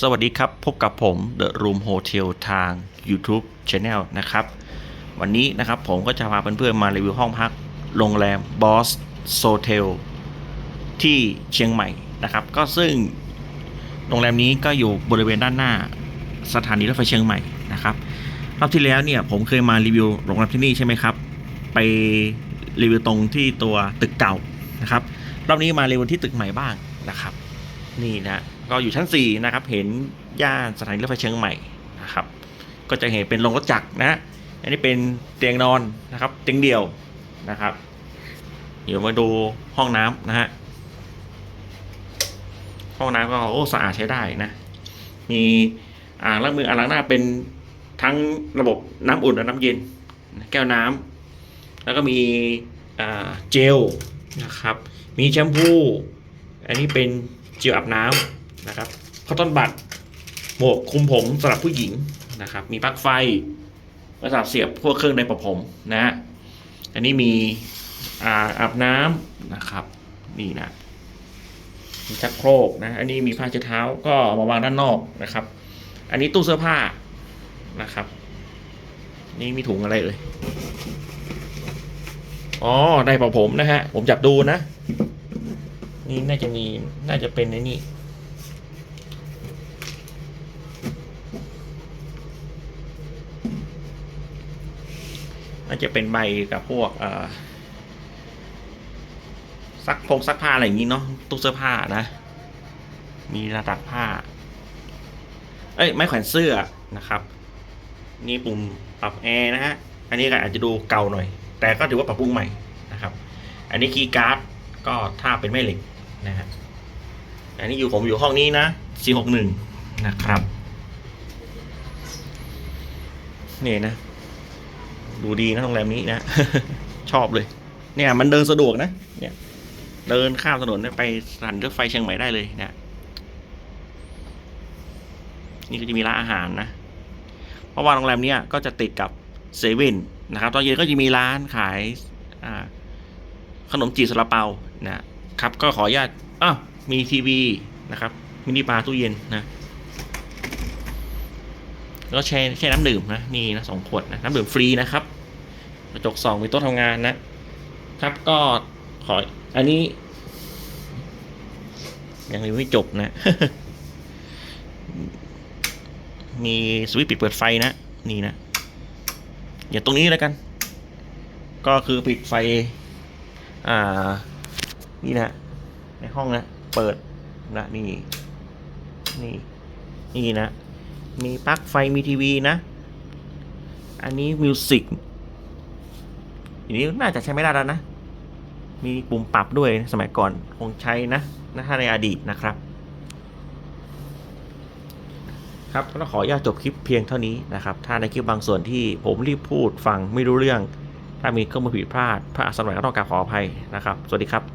สวัสดีครับ พบกับผม The Room Hotel ทาง YouTube Channel นะครับ วันนี้นะครับผมก็จะพาเพื่อนๆมารีวิวห้องพักโรงแรม Boss Sotel ที่เชียงใหม่นะครับ ก็ซึ่งโรงแรมนี้ก็อยู่บริเวณด้านหน้าสถานีรถไฟเชียงใหม่นะครับรอบที่แล้วเนี่ยผมเคยมารีวิวโรงแรมที่นี่ใช่ไหมครับ ไปรีวิวตรงที่ตัวตึกเก่านะครับรอบนี้มารีวิวที่ตึกใหม่บ้างนะครับ นี่นะ ก็อยู่ชั้น 4 นะครับ เห็นย่านสถานีรถไฟเชียงใหม่นะครับ ก็จะเห็นเป็นโรงรถจักรนะ อันนี้เป็นเตียงนอนนะครับ เตียงเดี่ยวนะครับ เดี๋ยวมาดูห้องน้ำนะฮะ ห้องน้ำก็โอ้สะอาดใช้ได้นะ มีอ่างล้างมืออ่างล้างหน้าเป็นทั้งระบบน้ำอุ่นและน้ำเย็น แก้วน้ำแล้วก็มีเจลนะครับ มีแชมพู อันนี้เป็นเจลอาบน้ำ นะครับคอตตอนบัดหมวกคุมผมสำหรับผู้หญิงนะครับ มีปลั๊กไฟสำหรับเสียบพวกเครื่องในประผมนะฮะอันนี้มีอ่าอาบน้ำนะครับ นี่นะมีชักโครกนะ อันนี้มีผ้าเช็ดเท้าก็มาวางด้านนอกนะครับ อันนี้ตู้เสื้อผ้านะครับ นี่มีถุงอะไรเอ่ยอ๋อได้เป่าผมนะฮะ ผมจับดูนะ นี่น่าจะมีน่าจะเป็นไอ้นี่ น่าจะเป็นใบกับพวกเออซักพงซักผ้าอะไรอย่างงี้เนาะตู้เสื้อผ้านะ มีระดับผ้า เอ้ยไม้แขวนเสื้อนะครับ นี่ปุ่มปรับแอร์นะฮะอันนี้ก็อาจจะดูเก่าหน่อย แต่ก็ถือว่าปรับปรุงใหม่นะครับ อันนี้คีย์การ์ดก็ถ้าเป็นแม่เหล็กนะฮะอันนี้อยู่ผมอยู่ห้องนี้นะ 461 นะครับ นี่นะ ดูดีนะโรงแรมนี้นะ ชอบเลย เนี่ย มันเดินสะดวกนะ เนี่ย เดินข้ามถนนไปสถานีรถไฟเชียงใหม่ได้เลยนะ นี่ก็จะมีร้านอาหารนะ เพราะว่าโรงแรมเนี้ยก็จะติดกับเซเว่นนะครับ ตอนเย็นก็จะมีร้านขายอ่าขนมจีบซาลาเปานะครับ ก็ขออนุญาตอ้าวมีทีวีนะครับ มินิบาร์ตู้เย็นนะ แล้วก็แช่แช่น้ำดื่มนะนี่นะสองขวดนะน้ำดื่มฟรีนะครับกระจกสองมีโต๊ะทำงานนะครับก็ขออันนี้ยังไม่จบนะ มีสวิตช์ปิดเปิดไฟนะ นี่นะอย่าตรงนี้แล้วกัน ก็คือปิดไฟ อ่า นี่นะ ในห้องนะ เปิดนะ นี่ นี่ นี่นะ มีปลั๊กไฟมีทีวีนะ อันนี้มิวสิกอันนี้น่าจะใช้ไม่ได้แล้วนะ มีปุ่มปรับด้วยสมัยก่อนคงใช้นะนะถ้าในอดีตนะครับ ครับก็ขออนุญาตจบคลิปเพียงเท่านี้นะครับ ถ้าในคลิปบางส่วนที่ผมรีบพูดฟังไม่รู้เรื่อง ถ้ามีข้อมูลผิดพลาดพระอาสนไหวก็ต้องกราบขออภัยนะครับ สวัสดีครับ